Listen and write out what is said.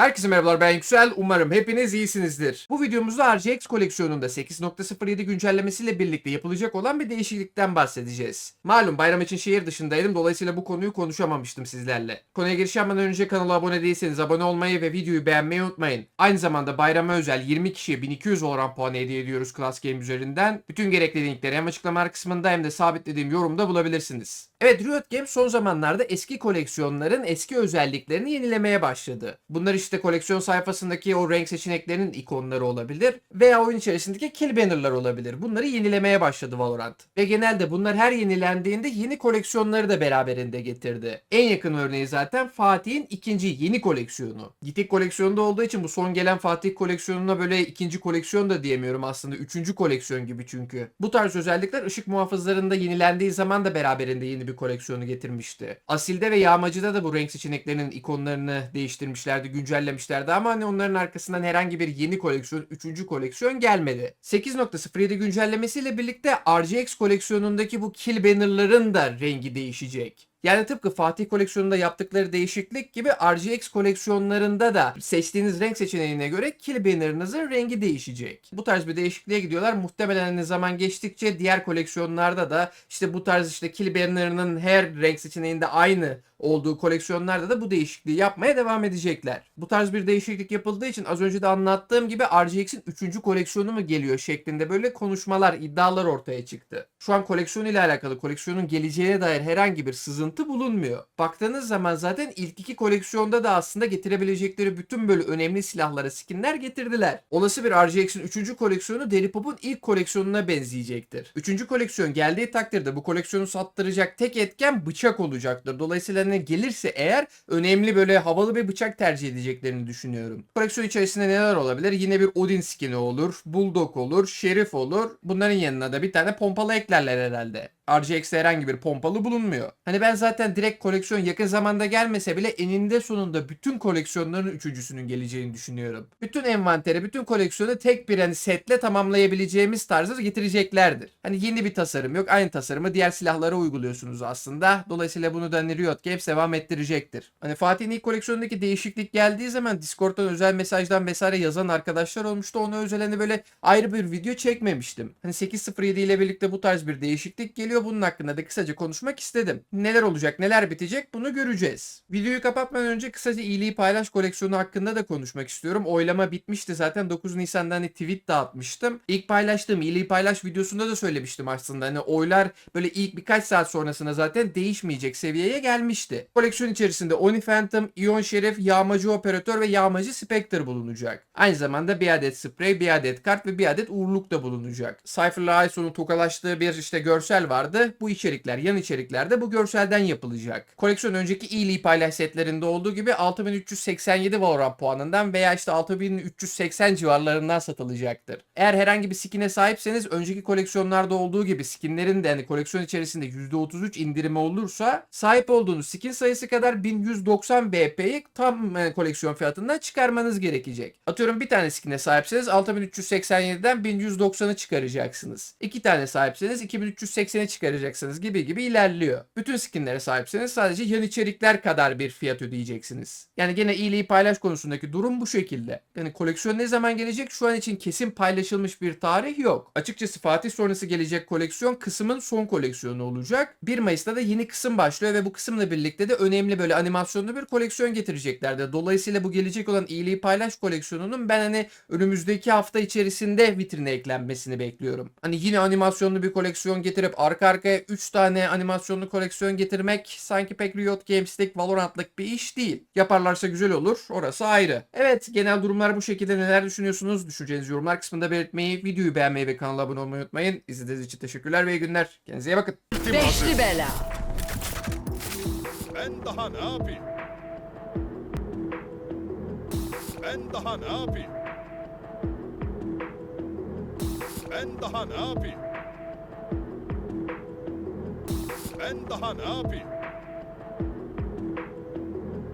Herkese merhabalar ben Yüksel. Umarım hepiniz iyisinizdir. Bu videomuzda RGX koleksiyonunda 8.07 güncellemesiyle birlikte yapılacak olan bir değişiklikten bahsedeceğiz. Malum bayram için şehir dışındaydım dolayısıyla bu konuyu konuşamamıştım sizlerle. Konuya giriş yapmadan önce kanala abone değilseniz abone olmayı ve videoyu beğenmeyi unutmayın. Aynı zamanda bayrama özel 20 kişiye 1200 Valorant puanı hediye ediyoruz Class Game üzerinden. Bütün gerekli linkleri hem açıklama kısmında hem de sabitlediğim yorumda bulabilirsiniz. Evet Riot Games son zamanlarda eski koleksiyonların eski özelliklerini yenilemeye başladı. Bunlar işte koleksiyon sayfasındaki o renk seçeneklerinin ikonları olabilir veya oyun içerisindeki kill bannerlar olabilir. Bunları yenilemeye başladı Valorant. Ve genelde bunlar her yenilendiğinde yeni koleksiyonları da beraberinde getirdi. En yakın örneği zaten Fatih'in ikinci yeni koleksiyonu. Gitik koleksiyonda olduğu için bu son gelen Fatih koleksiyonuna böyle ikinci koleksiyon da diyemiyorum aslında. Üçüncü koleksiyon gibi çünkü. Bu tarz özellikler ışık muhafızlarında yenilendiği zaman da beraberinde yeni bir koleksiyonu getirmişti. Asil'de ve Yağmacı'da da bu renk seçeneklerinin ikonlarını değiştirmişlerdi, güncellemişlerdi ama hani onların arkasından herhangi bir yeni koleksiyon, üçüncü koleksiyon gelmedi. 8.07 güncellemesiyle birlikte RGX koleksiyonundaki bu kill bannerların da rengi değişecek. Yani tıpkı Fatih koleksiyonunda yaptıkları değişiklik gibi RGX koleksiyonlarında da seçtiğiniz renk seçeneğine göre kill banner'ınızın rengi değişecek. Bu tarz bir değişikliğe gidiyorlar. Muhtemelen hani zaman geçtikçe diğer koleksiyonlarda da işte bu tarz işte kill banner'ının her renk seçeneğinde aynı olduğu koleksiyonlarda da bu değişikliği yapmaya devam edecekler. Bu tarz bir değişiklik yapıldığı için az önce de anlattığım gibi RGX'in 3. koleksiyonu mu geliyor şeklinde böyle konuşmalar, iddialar ortaya çıktı. Şu an koleksiyon ile alakalı koleksiyonun geleceğine dair herhangi bir sızıntı bulunmuyor. Baktığınız zaman zaten ilk iki koleksiyonda da aslında getirebilecekleri bütün böyle önemli silahlara skinler getirdiler. Olası bir RGX'in 3. koleksiyonu Deli Pop'un ilk koleksiyonuna benzeyecektir. 3. koleksiyon geldiği takdirde bu koleksiyonu sattıracak tek etken bıçak olacaktır. Dolayısıyla ne gelirse eğer önemli böyle havalı bir bıçak tercih edeceklerini düşünüyorum. Koleksiyon içerisinde neler olabilir? Yine bir Odin skin'i olur, Bulldog olur, Şerif olur. Bunların yanına da bir tane pompalı eklerler herhalde. RGX'te herhangi bir pompalı bulunmuyor. Hani ben zaten direkt koleksiyon yakın zamanda gelmese bile eninde sonunda bütün koleksiyonların üçüncüsünün geleceğini düşünüyorum. Bütün envanteri, bütün koleksiyonu tek bir hani setle tamamlayabileceğimiz tarzda getireceklerdir. Hani yeni bir tasarım yok. Aynı tasarımı diğer silahlara uyguluyorsunuz aslında. Dolayısıyla bunu da hani Riot Games devam ettirecektir. Hani Fatih'in ilk koleksiyonundaki değişiklik geldiği zaman Discord'dan özel mesajdan vesaire yazan arkadaşlar olmuştu. Ona özel hani böyle ayrı bir video çekmemiştim. Hani 8.07 ile birlikte bu tarz bir değişiklik geliyor. Bunun hakkında da kısaca konuşmak istedim. Neler olacak, neler bitecek bunu göreceğiz. Videoyu kapatmadan önce kısaca iyiliği paylaş koleksiyonu hakkında da konuşmak istiyorum. Oylama bitmişti zaten 9 Nisan'da hani tweet dağıtmıştım. İlk paylaştığım iyiliği paylaş videosunda da söylemiştim aslında. Hani oylar böyle ilk birkaç saat sonrasında zaten değişmeyecek seviyeye gelmişti. Koleksiyon içerisinde Oni Phantom, Ion Şerif, Yağmacı Operatör ve Yağmacı Spectre bulunacak. Aynı zamanda bir adet sprey, bir adet kart ve bir adet uğurluk da bulunacak. Cypher'la ISO'nun tokalaştığı bir işte görsel vardı. Bu içerikler, yan içerikler de bu görselden yapılacak. Koleksiyon önceki iyiliği paylaş setlerinde olduğu gibi 6387 Valorant puanından veya işte 6380 civarlarından satılacaktır. Eğer herhangi bir skin'e sahipseniz önceki koleksiyonlarda olduğu gibi skinlerin de hani koleksiyon içerisinde %33 indirimi olursa sahip olduğunuz skin sayısı kadar 1190 BP'yi tam e, koleksiyon fiyatından çıkarmanız gerekecek. Atıyorum bir tane skin'e sahipseniz 6387'den 1190'ı çıkaracaksınız. İki tane sahipseniz 2380'e çıkaracaksınız gibi gibi ilerliyor. Bütün skinlere sahipseniz sadece yan içerikler kadar bir fiyat ödeyeceksiniz. Yani gene iyiliği paylaş konusundaki durum bu şekilde. Yani koleksiyon ne zaman gelecek şu an için kesin paylaşılmış bir tarih yok. Açıkçası Fatih sonrası gelecek koleksiyon kısmın son koleksiyonu olacak. 1 Mayıs'ta da yeni kısım başlıyor ve bu kısımla birlikte de önemli böyle animasyonlu bir koleksiyon getireceklerdi. Dolayısıyla bu gelecek olan iyiliği paylaş koleksiyonunun ben hani önümüzdeki hafta içerisinde vitrine eklenmesini bekliyorum. Hani yine animasyonlu bir koleksiyon getirip arka arkaya 3 tane animasyonlu koleksiyon getirmek sanki pek Riot Games'lik Valorant'lık bir iş değil. Yaparlarsa güzel olur. Orası ayrı. Evet genel durumlar bu şekilde. Neler düşünüyorsunuz? Düşüncenizi yorumlar kısmında belirtmeyi, videoyu beğenmeyi ve kanala abone olmayı unutmayın. İzlediğiniz için teşekkürler ve iyi günler. Kendinize iyi bakın. Beşli bela. Ben daha ne yapayım? Ben daha ne yapayım? Ben daha ne yapayım? Ben daha ne yapayım?